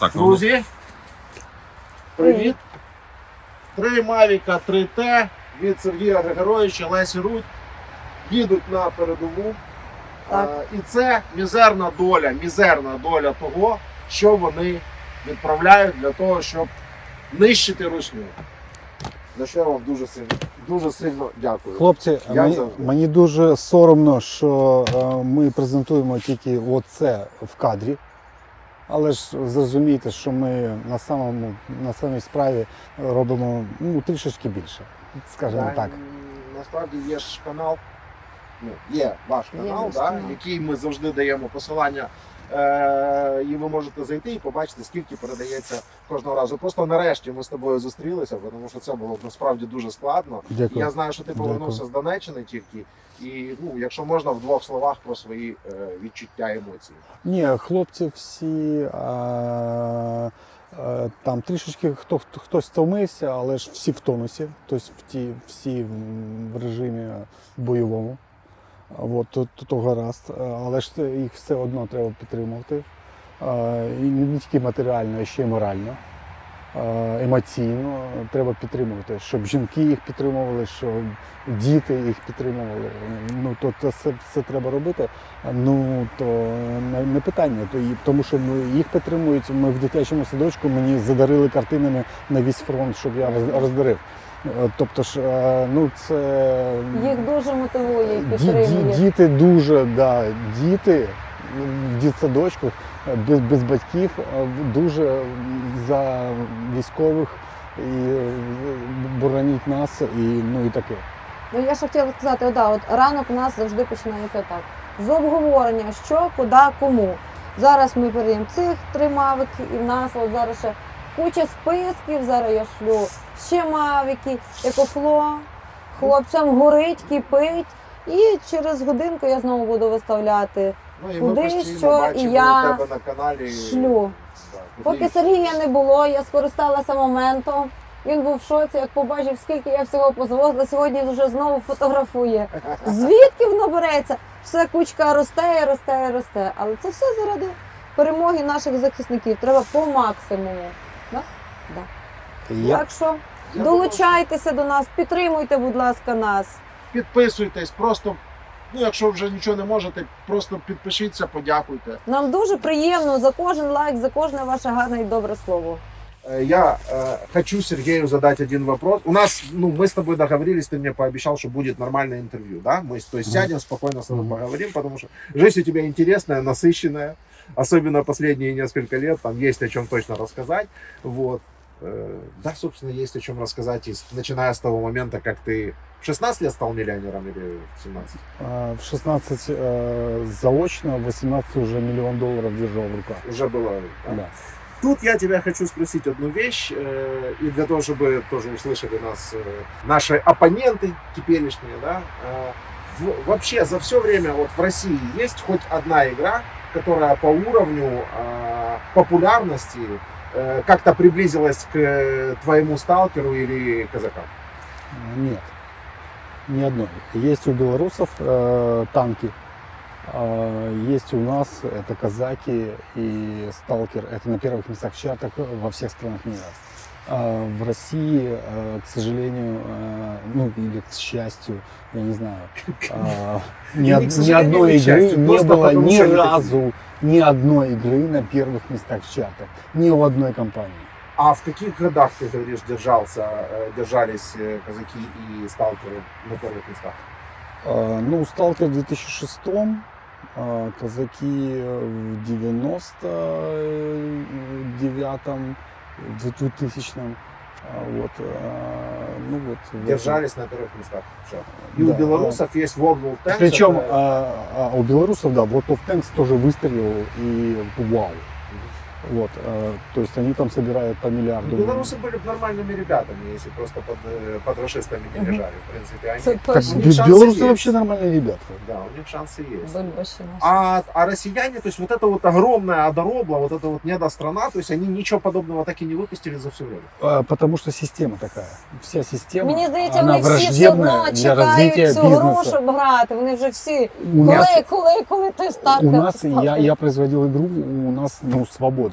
Так, ну, Друзі, привіт. Три Мавіка 3T від Сергія Григоровича, Лесі Рудь їдуть на передову. Так. Е, І це мізерна доля, мізерна доля того, що вони відправляють для того, щоб нищити русню. За що я вам дуже сильно, дуже сильно дякую. Хлопці, мені, завжди. мені дуже соромно, що е, ми презентуємо тільки оце в кадрі. Але ж зрозумійте, що ми на самому на самій справі робимо ну, трішечки більше, скажімо да, так. Насправді є ж канал, ну, є ваш канал, є да, канал. який ми завжди даємо посилання. Е, і ви можете зайти і побачити, скільки передається кожного разу. Просто нарешті ми з тобою зустрілися, тому що це було насправді дуже складно. Дякую. Я знаю, що ти повернувся з Донеччини тільки. І ну, якщо можна, в двох словах про свої е, відчуття емоції. Ні, хлопці всі е, е, там трішечки хто, хто- хтось втомився, але ж всі в тонусі, тобто всі в режимі бойовому. От, то, то, гаразд. Е, Але ж їх все одно треба підтримувати. Е, І не тільки матеріально, а ще й морально. Е, Емоційно треба підтримувати, щоб жінки їх підтримували, щоб діти їх підтримували. Ну то це все, все треба робити. Ну то не, питання. То тому, що ми їх підтримують. Ми в дитячому садочку мені задарили картинами на весь фронт, щоб я роз- роздарив. Е, Тобто ж, е, ну це Їх дуже мотивує і підтримує. Діти дуже, да, діти в дитсадочку е, без, без батьків дуже за військових і боронять нас, і ну і таке. Ну я ще хотіла сказати, о, да, от ранок у нас завжди починається так. З обговорення, що, куди, кому. Зараз ми передаємо цих три мавики, і в нас от зараз ще куча списків. Зараз я шлю ще мавики, екофло, хлопцям горить, кипить. І через годинку я знову буду виставляти. Ну і Куди, постійно що, бачимо і я тебе на каналі. Шлю. Так, Поки куди- Сергія не було, я скористалася моментом. Він був в шоці, як побачив, скільки я всього позвозила. Сьогодні вже знову фотографує. Звідки воно береться? Все кучка росте, росте, росте. Але це все заради перемоги наших захисників. Треба по максимуму. Да? Да. Я, Так що Я долучайтеся до нас, підтримуйте, будь ласка, нас. підписуйтесь, просто, ну якщо вже нічого не можете, просто підпишіться, подякуйте. Нам дуже приємно за кожен лайк, за кожне ваше гарне і добре слово. Э, Я э, хочу Сергею задать один вопрос. У нас, ну, мы с тобой договорились, ты мне пообещал, что будет нормальное интервью, да? Мы, то есть, Мгм. сядем, спокойно с тобой Мгм. поговорим, потому что жизнь у тебя интересная, насыщенная, особенно последние несколько лет, там есть о чем точно рассказать, вот. Э, Да, собственно, есть о чем рассказать, начиная с того момента, как ты в 16 лет стал миллионером или в 17? е, в 16 е, заочно, в 18 уже миллион долларов держал в руках. Уже было. да? Да. Тут я тебя хочу спросить одну вещь, э, и для того, чтобы тоже услышали нас э, наши оппоненты теперешние, да, э, в- вообще за все время вот в России есть хоть одна игра, которая по уровню э, популярности э, как-то приблизилась к э, твоему сталкеру или казакам? Э, Нет, ни одной. Есть у белорусов э, танки, а есть у нас это казаки и сталкер. Это на первых местах в чартах во всех странах мира. А в России, э, к сожалению, э, ну или к счастью, я не знаю, а, ни, од- ни одной игры не было ни разу ни одной игры на первых местах в чартах, ни у одной компании. А в каких годах, ты говоришь, держался, э, держались э, казаки и сталкеры на первых местах? А, Ну, Сталкер в 2006, а, казаки в 99-м, в 2000-м. а, Вот, а, ну вот. в этом. Держались на первых местах. Всё. И Да, у белорусов есть World War Tanks. Причем это- а, а у белорусов, да, World of Tanks тоже выстрелил и вау. Вот, а, то есть они там собирают по миллиарду. Ну, белорусы были бы нормальными ребятами, если просто под, э, под расистами не Мгм. лежали. В принципе, они... Це Так, точно. У бе- них шансы белорусы есть. вообще нормальные ребята. Да, у них шансы есть. Бульбаші наші. А, а россияне, то есть вот эта вот огромная одоробла, вот эта вот недострана, то есть они ничего подобного так и не выпустили за все время. А, Потому что система такая. Вся система. Мені здається, она вони всі все одно враждебная для чекають развития цю гру, бизнеса. щоб грати. Вони вже всі. У нас, Коли, коли, коли той старт? у нас я, я производил игру, у нас ну, свобода.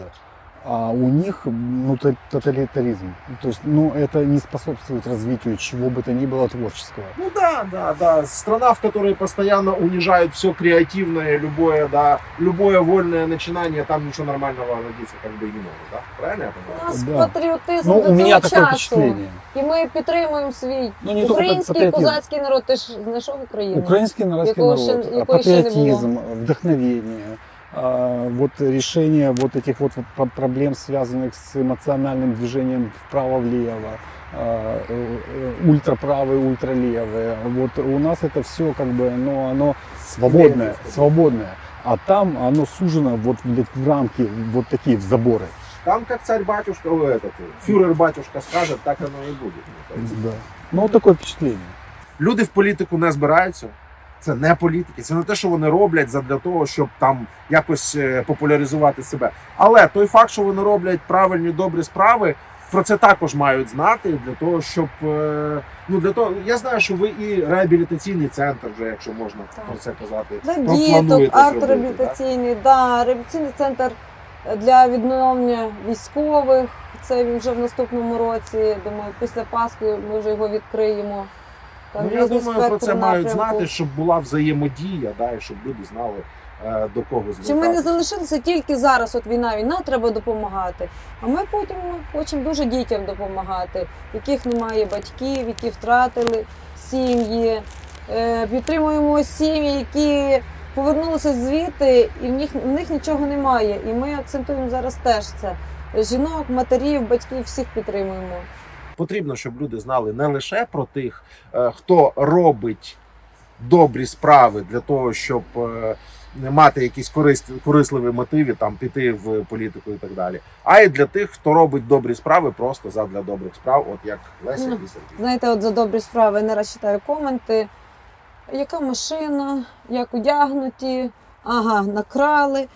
А у них ну, то- тоталитаризм. То есть, ну, это не способствует развитию чего бы то ни было творческого. Ну да, да, да. Страна, в которой постоянно унижают все креативное, любое, да, любое вольное начинание, там ничего нормального родиться как бы и не может, да? Правильно я У понимаю? нас Да. патріотизм Ну, до у меня цього такое часу. впечатление. І ми підтримуємо свій Ну, не только український патриотизм. козацький народ. Ти ж знайшов Україну? Украинский народский Якого ще- народ, якої ще не патриотизм, вдохновение, а, вот решение вот этих вот про- проблем, связанных с эмоциональным движением вправо-влево, а, э, э, ультраправые, ультралевые. Вот у нас это все как бы, ну, оно свободное, Левое. свободное. А там оно сужено вот блядь, в рамки, вот такие, в заборы. Там как царь-батюшка, о, этот, фюрер-батюшка скажет, так оно и будет. Ну, то есть Да. Ну, вот такое впечатление. Люди в політику не збираються. Це не політики, це не те, що вони роблять задля того, щоб там якось е, популяризувати себе. Але той факт, що вони роблять правильні добрі справи, про це також мають знати для того, щоб е, ну для того, я знаю, що ви і реабілітаційний центр, вже якщо можна Так. про це казати, Для про- діток, арт-реабілітаційний, да, реабілітаційний центр для відновлення військових. Це він вже в наступному році. Думаю, після Пасхи ми вже його відкриємо. Ну, я думаю, про це мають знати, щоб була взаємодія, да, і щоб люди знали е, до кого звертатися. Чи ми не залишилися тільки зараз? От війна, війна треба допомагати. А ми потім хочемо дуже дітям допомагати, яких немає батьків, які втратили сім'ї. Е, підтримуємо сім'ї, які повернулися звідти, і в них, в них нічого немає. І ми акцентуємо зараз теж це. Жінок, матерів, батьків всіх підтримуємо. Потрібно, щоб люди знали не лише про тих, е, хто робить добрі справи для того, щоб е, не мати якісь користь, корисливі мотиви, там піти в політику і так далі, а й для тих, хто робить добрі справи просто задля добрих справ, от як Леся Ну, і Сергій. Знаєте, от за добрі справи не раз читаю коменти. Яка машина, як одягнуті, ага, накрали.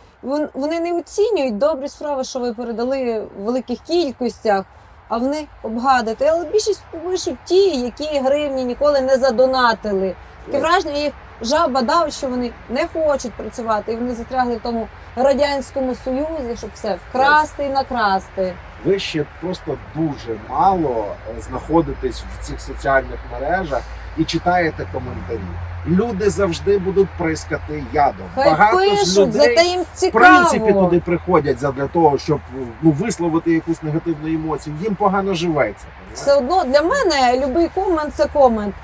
Вони не оцінюють добрі справи, що ви передали в великих кількостях, а вони обгадити. Але більшість пишуть ті, які гривні ніколи не задонатили. Таке враження їх жаба дав, що вони не хочуть працювати, і вони застрягли в тому радянському союзі, щоб все вкрасти і накрасти. Ви ще просто дуже мало е, знаходитесь в цих соціальних мережах і читаєте коментарі. Люди завжди будуть прискати ядом. Хай Багато з пишуть, людей зате їм в цікаво. принципі туди приходять задля того, щоб ну висловити якусь негативну емоцію. Їм погано живеться. Все одно для мене будь-який комент це комент.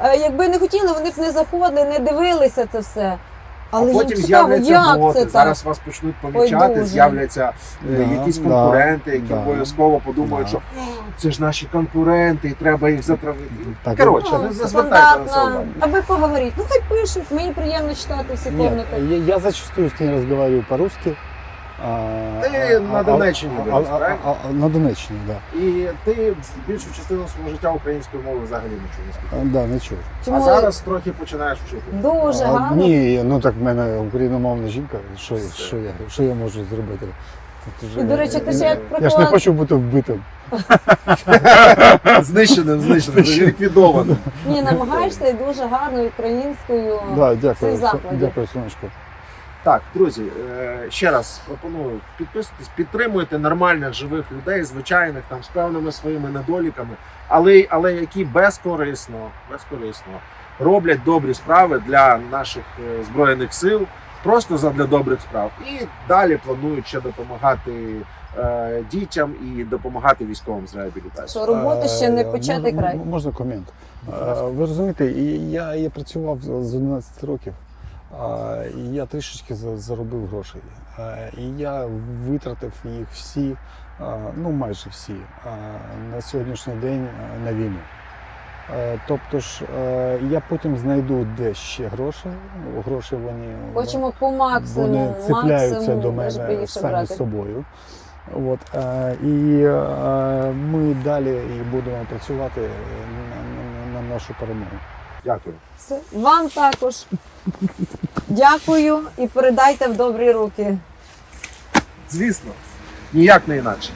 Е, Якби не хотіли, вони б не заходили, не дивилися це все. Але а потім з'являться боти. це Зараз вас почнуть помічати, з'являться е, Да, якісь конкуренти, які да. обов'язково подумають, Да. що це ж наші конкуренти, і треба їх затравити. Так, Коротше, Ну, не, звертайте на це увагу. Аби поговорити. Ну хай пишуть, мені приємно читати всі комнати. я, я зачастую з ним розмовляю по-русски. А- на правильно? а- а- На Донеччині, так. І ти більшу частину свого життя українською мовою взагалі нічого не спілкував. Да. Да, не чув. Чому А зараз трохи починаєш вчити. дуже А, гарно. Ні, ну так в мене україномовна жінка. Що, що, я, що я можу зробити? Тут вже- І, до речі, ти ще як Я ж не приклад- хочу бути вбитим. Знищеним, знищеним, ліквідованим. Ні, намагаєшся і дуже гарно українською. Да, цей дякую, заклад. дякую, сонечко. Так, друзі, е, ще раз пропоную підписуйтесь, підтримуйте нормальних живих людей, звичайних там з певними своїми недоліками, але, але які безкорисно, безкорисно роблять добрі справи для наших е, збройних сил, просто задля добрих справ. І далі планують ще допомагати е, дітям і допомагати військовим з реабілітацією. Що роботи ще не Е, початий можна- край. Можна комент. Ви розумієте, і я, я працював з 11 років, і я трішечки заробив грошей. І я витратив їх всі, ну майже всі, на сьогоднішній день на війну. Е, Тобто ж е, я потім знайду де ще гроші. Гроші вони, Хочемо по максимуму, вони цепляються максимум, до мене самі з собою. От, е, і ми далі і будемо працювати на нашу перемогу. Дякую. Все. Вам також. Дякую і передайте в добрі руки. Звісно, ніяк не інакше.